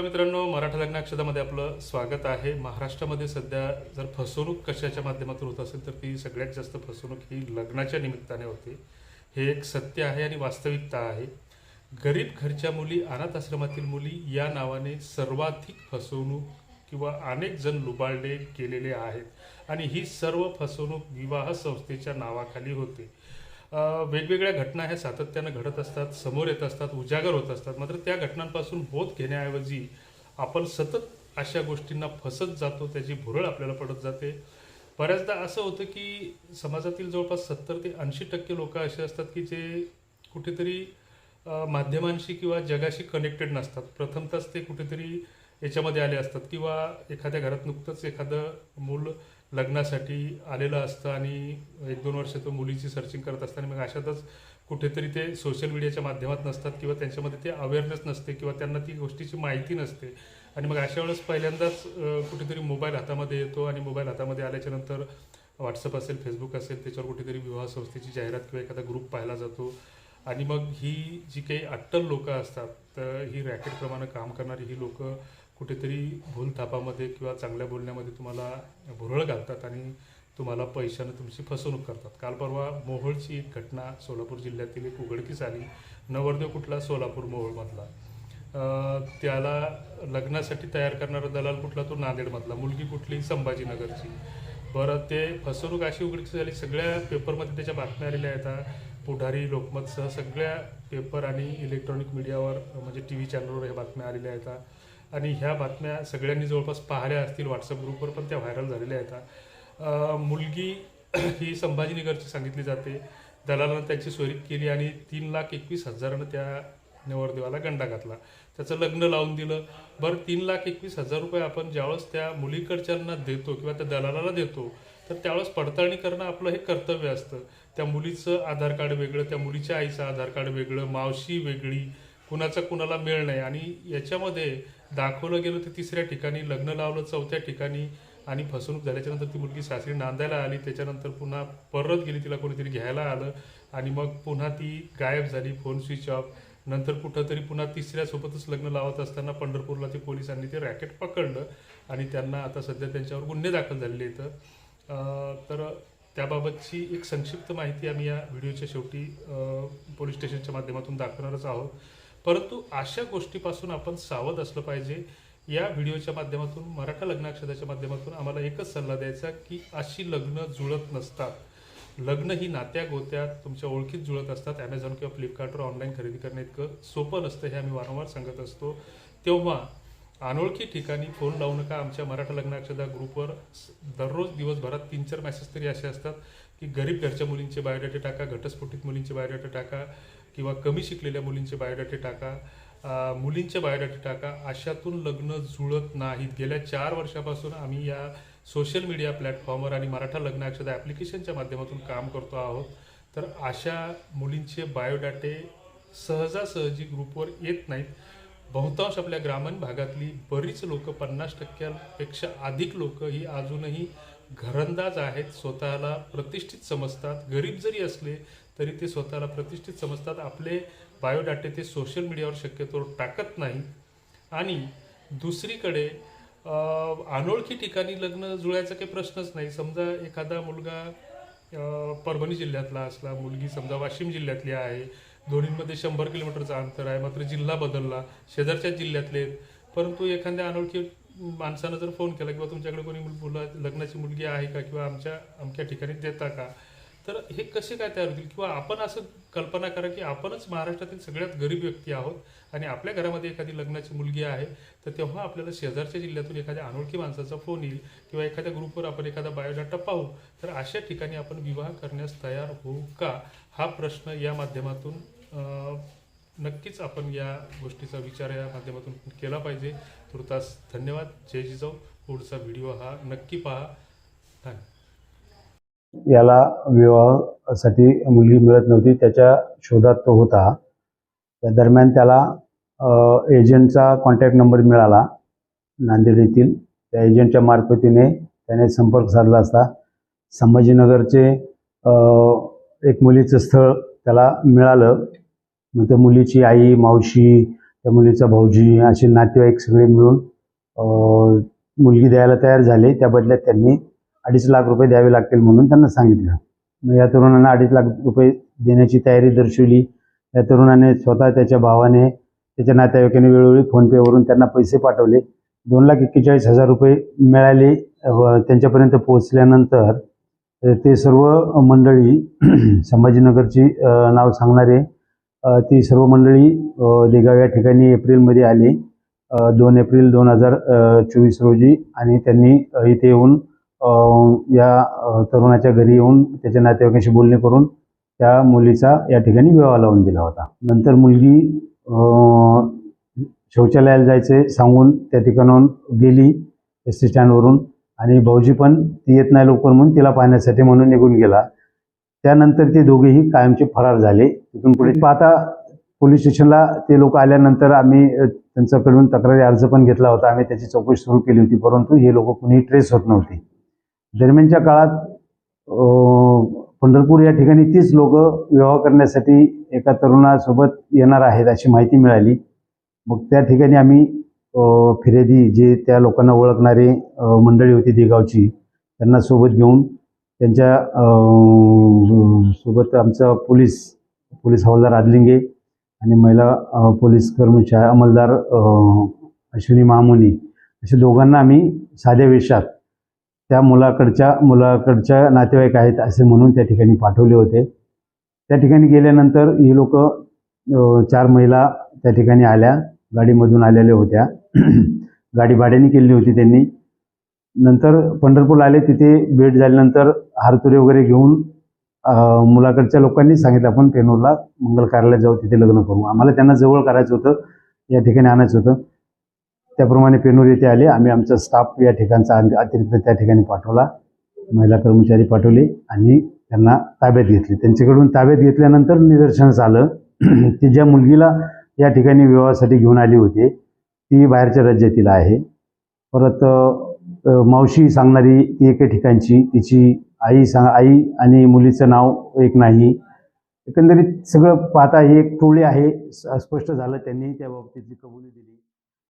मित्रांनो मराठा लग्नाक्षेत्रामध्ये आपलं स्वागत आहे. महाराष्ट्रामध्ये सध्या जर फसवणूक कशाच्या माध्यमातून होत असेल तर ती सगळ्यात जास्त फसवणूक ही लग्नाच्या निमित्ताने होते. हे एक सत्य आहे आणि वास्तविकता आहे. गरीब घरच्या मुली अनाथ आश्रमातील मुली या नावाने सर्वाधिक फसवणूक किंवा अनेक जण लुबाडले गेलेले आहेत. आणि ही सर्व फसवणूक विवाह संस्थेच्या नावाखाली होते. वेगवेगळ्या घटना ह्या सातत्यानं घडत असतात समोर येत असतात उजागर होत असतात. मात्र त्या घटनांपासून बोध घेण्याऐवजी आपण सतत अशा गोष्टींना फसत जातो त्याची भुरळ आपल्याला पडत जाते. बऱ्याचदा असं होतं की समाजातील जवळपास सत्तर ते ऐंशी टक्के लोक असे असतात की जे कुठेतरी माध्यमांशी किंवा जगाशी कनेक्टेड नसतात. प्रथमतच ते कुठेतरी याच्यामध्ये आले असतात किंवा एखाद्या घरात नुकतंच एखादं मूल लग्नासाठी आलेलं असतं आणि एक दोन वर्ष तो मुलीची सर्चिंग करत असताना मग अशातच कुठेतरी ते सोशल मीडियाच्या माध्यमात नसतात किंवा त्यांच्यामध्ये ते अवेअरनेस नसते किंवा त्यांना ती गोष्टीची माहिती नसते. आणि मग अशा वेळेस पहिल्यांदाच कुठेतरी मोबाईल हातामध्ये येतो आणि मोबाईल हातामध्ये आल्याच्यानंतर व्हॉट्सअप असेल फेसबुक असेल त्याच्यावर कुठेतरी विवाह संस्थेची जाहिरात किंवा एखादा ग्रुप पाहायला जातो. आणि मग ही जी काही अट्टल लोकं असतात तर ही रॅकेटप्रमाणे काम करणारी ही लोकं कुठेतरी भूलथापामध्ये किंवा चांगल्या बोलण्यामध्ये तुम्हाला भुरळ घालतात आणि तुम्हाला पैशानं तुमची फसवणूक करतात. काल परवा मोहोळची एक घटना सोलापूर जिल्ह्यातील एक उघडकीस आली. नवरदेव कुठला? सोलापूर मोहोळमधला. त्याला लग्नासाठी तयार करणारा दलाल कुठला? तो नांदेडमधला. मुलगी कुठली? संभाजीनगरची. बरं ते फसवणूक अशी उघडकीस झाली सगळ्या पेपरमध्ये त्याच्या बातम्या आलेल्या आहेत. पुढारी लोकमतसह सगळ्या पेपर आणि इलेक्ट्रॉनिक मीडियावर म्हणजे टी व्ही चॅनलवर ह्या बातम्या आलेल्या आहेत. आणि ह्या बातम्या सगळ्यांनी जवळपास पाहिल्या असतील व्हॉट्सअप ग्रुपवर पण त्या व्हायरल झालेल्या आहेत. मुलगी ही संभाजीनगरची सांगितली जाते. दलालानं त्याची सोयरीक केली आणि तीन लाख एकवीस हजारानं त्या नवरदेवाला गंडा घातला. त्याचं लग्न लावून दिलं. बरं तीन लाख एकवीस हजार रुपये आपण ज्यावेळेस त्या मुलीकडच्यांना देतो किंवा त्या दलालाला देतो तर त्यावेळेस पडताळणी करणं आपलं हे कर्तव्य असतं. त्या मुलीचं आधार कार्ड वेगळं त्या मुलीच्या आईचं आधार कार्ड वेगळं मावशी वेगळी कुणाचा कुणाला मेळ नाही आणि याच्यामध्ये दाखवलं गेलं तर तिसऱ्या ठिकाणी लग्न लावलं चौथ्या ठिकाणी आणि फसवणूक झाल्याच्यानंतर ती मुलगी सासरी नांदायला आली. त्याच्यानंतर पुन्हा परत गेली तिला कोणीतरी घ्यायला आलं आणि मग पुन्हा ती गायब झाली फोन स्विच ऑफ नंतर कुठंतरी पुन्हा तिसऱ्यासोबतच लग्न लावत असताना पंढरपूरला ते पोलिसांनी ते रॅकेट पकडलं आणि त्यांना आता सध्या त्यांच्यावर गुन्हे दाखल झालेले आहेत. तर त्याबाबतची एक संक्षिप्त माहिती आम्ही या व्हिडिओच्या शेवटी पोलीस स्टेशनच्या माध्यमातून दाखवणारच आहोत. परंतु अशा गोष्टीपासून आपण सावध असलं पाहिजे. या व्हिडिओच्या माध्यमातून मराठा लग्नाक्षताच्या माध्यमातून आम्हाला एकच सल्ला द्यायचा की अशी लग्न जुळत नसतात. लग्न ही नात्या गोत्या तुमच्या ओळखीत जुळत असतात. ॲमेझॉन किंवा फ्लिपकार्टवर ऑनलाईन खरेदी करणे इतकं सोपं नसतं हे आम्ही वारंवार सांगत असतो. तेव्हा अनोळखी ठिकाणी फोन लावू नका. आमच्या मराठा लग्नाक्षता ग्रुपवर दररोज दिवसभरात तीन चार मेसेज तरी असे असतात की गरीब घरच्या मुलींचे बायोडेटा टाका घटस्फोटित मुलींचे बायोडेटा टाका. किंवा कमी शिकलेल्या मुलींचे बायोडाटे टाका मुलींचे बायोडाटे टाका अशातून लग्न जुळत नाहीत. गेल्या चार वर्षापासून आम्ही या सोशल मीडिया प्लॅटफॉर्मवर आणि मराठा लग्नाक्षता ॲप्लिकेशनच्या माध्यमातून काम करतो आहोत. तर अशा मुलींचे बायोडाटे सहजासहजी ग्रुपवर येत नाहीत. बहुतांश आपल्या ग्रामीण भागातली बरीच लोक पन्नास टक्क्यांपेक्षा अधिक लोक ही अजूनही घरंदाज आहेत. स्वतःला प्रतिष्ठित समजतात. गरीब जरी असले तरी ते स्वतःला प्रतिष्ठित समजतात. आपले बायोडाटे ते सोशल मीडियावर शक्यतो टाकत नाही आणि दुसरीकडे अनोळखी ठिकाणी लग्न जुळायचा काही प्रश्नच नाही. समजा एखादा मुलगा परभणी जिल्ह्यातला असला मुलगी समजा वाशिम जिल्ह्यातली आहे दोन्हीमध्ये शंभर किलोमीटरचं अंतर आहे मात्र जिल्हा बदलला शेजारच्या जिल्ह्यातले आहेत. परंतु एखाद्या अनोळखी माणसानं जर फोन केला किंवा तुमच्याकडे कोणी मुला लग्नाची मुलगी आहे का? किंवा आमच्या अमक्या ठिकाणी देता का? तर हे कसे काय तयार होतील? किंवा आपण असं कल्पना करा की आपणच महाराष्ट्रातील सगळ्यात गरीब व्यक्ती आहोत आणि आपल्या घरामध्ये एखादी लग्नाची मुलगी आहे तर तेव्हा आपल्याला शेजारच्या जिल्ह्यातून एखाद्या अनोळखी माणसाचा फोन येईल किंवा एखाद्या ग्रुपवर आपण एखादा बायोडाटा पाहू. तर अशा ठिकाणी आपण विवाह करण्यास तयार होऊ का? हा प्रश्न या माध्यमातून नक्कीच आपण या गोष्टीचा विचार या माध्यमातून केला पाहिजे. तुर्तास धन्यवाद. जय जिजाऊ. पुढचा व्हिडिओ हा नक्की पहा. धन्यवाद. याला विवाहासाठी मुलगी मिळत नव्हती त्याच्या शोधात तो होता. त्या दरम्यान त्याला एजंटचा कॉन्टॅक्ट नंबर मिळाला नांदेड येथील. त्या एजंटच्या मार्फतीने त्याने संपर्क साधला असता. संभाजीनगरचे एक मुलीचं स्थळ त्याला मिळालं. मग त्या मुलीची आई मावशी त्या मुलीचा भाऊजी असे नातेवाईक सगळे मिळून मुलगी द्यायला तयार झाले. त्या बदल्यात त्यांनी अडीच लाख रुपये द्यावे लागतील म्हणून त्यांना सांगितलं. मग या तरुणांना अडीच लाख रुपये देण्याची तयारी दर्शवली. या तरुणाने स्वतः त्याच्या भावाने त्याच्या नातेवाईकाने वेळोवेळी फोनपेवरून त्यांना पैसे पाठवले. दोन लाख एक्केचाळीस हजार रुपये मिळाले व त्यांच्यापर्यंत पोहोचल्यानंतर ते सर्व मंडळी संभाजीनगरची नाव सांगणारे ती सर्व मंडळी देगाव या ठिकाणी एप्रिलमध्ये आली. दोन एप्रिल दोन हजार चोवीस रोजी आणि त्यांनी इथे येऊन या तरुणाच्या घरी येऊन त्याच्या नातेवाईकांशी बोलणे करून त्या मुलीचा या ठिकाणी विवाह लावून दिला होता. नंतर मुलगी शौचालयाला जायचे सांगून त्या ठिकाणाहून गेली एस टी स्टँडवरून आणि भाऊजी पण ती येत नाही लवकर म्हणून तिला पाहण्यासाठी म्हणून निघून गेला. त्यानंतर ते दोघेही कायमचे फरार झाले. तिथून पुढे आता पोलीस स्टेशनला ते लोक आल्यानंतर आम्ही त्यांच्याकडून तक्रारी अर्ज पण घेतला होता. आम्ही त्याची चौकशी सुरू केली होती परंतु हे लोक कुणीही ट्रेस होत नव्हते. दरम्यानच्या काळात पंढरपूर या ठिकाणी तीच लोक विवाह करण्यासाठी एका तरुणासोबत येणार आहेत अशी माहिती मिळाली. मग त्या ठिकाणी आम्ही फिर्यादी जे त्या लोकांना ओळखणारे मंडळी होती देगावची त्यांना सोबत घेऊन त्यांच्यासोबत आमचा पोलीस पोलीस हवालदार आदलिंगे आणि महिला पोलीस कर्मचारी अंमलदार अश्विनी महामुनी अशा दोघांना आम्ही साध्या वेशात त्या मुलाकडच्या मुलाकडच्या नातेवाईक आहेत असे म्हणून त्या ठिकाणी पाठवले होते. त्या ठिकाणी गेल्यानंतर ही लोक चार महिला त्या ठिकाणी आल्या गाडीमधून आलेल्या होत्या. गाडी भाड्याने केली होती त्यांनी. नंतर पंढरपूरला आले तिथे भेट झाल्यानंतर हारतुरे वगैरे घेऊन मुलाकडच्या लोकांनी सांगितलं आपण पेनूरला मंगल कार्यालयात जाऊ तिथे लग्न करू. आम्हाला त्यांना जवळ करायचं होतं या ठिकाणी आणायचं होतं. त्याप्रमाणे पेनूर येथे आले. आम्ही आमचा स्टाफ या ठिकाणचा अतिरिक्त त्या ठिकाणी पाठवला. महिला कर्मचारी पाठवले आणि त्यांना ताब्यात घेतले. त्यांच्याकडून ताब्यात घेतल्यानंतर निदर्शनास आलं. की ज्या मुलगीला या ठिकाणी विवाहासाठी घेऊन आली होती ती बाहेरच्या राज्यातील आहे. परत मावशी सांगणारी ती एके ठिकाणची तिची आई सांग आई आणि मुलीचं नाव एक नाही. एकंदरीत सगळं पाहता ही एक टोळी आहे. स्पष्ट झालं. त्यांनी त्या बाबतीतली कबुली दिली.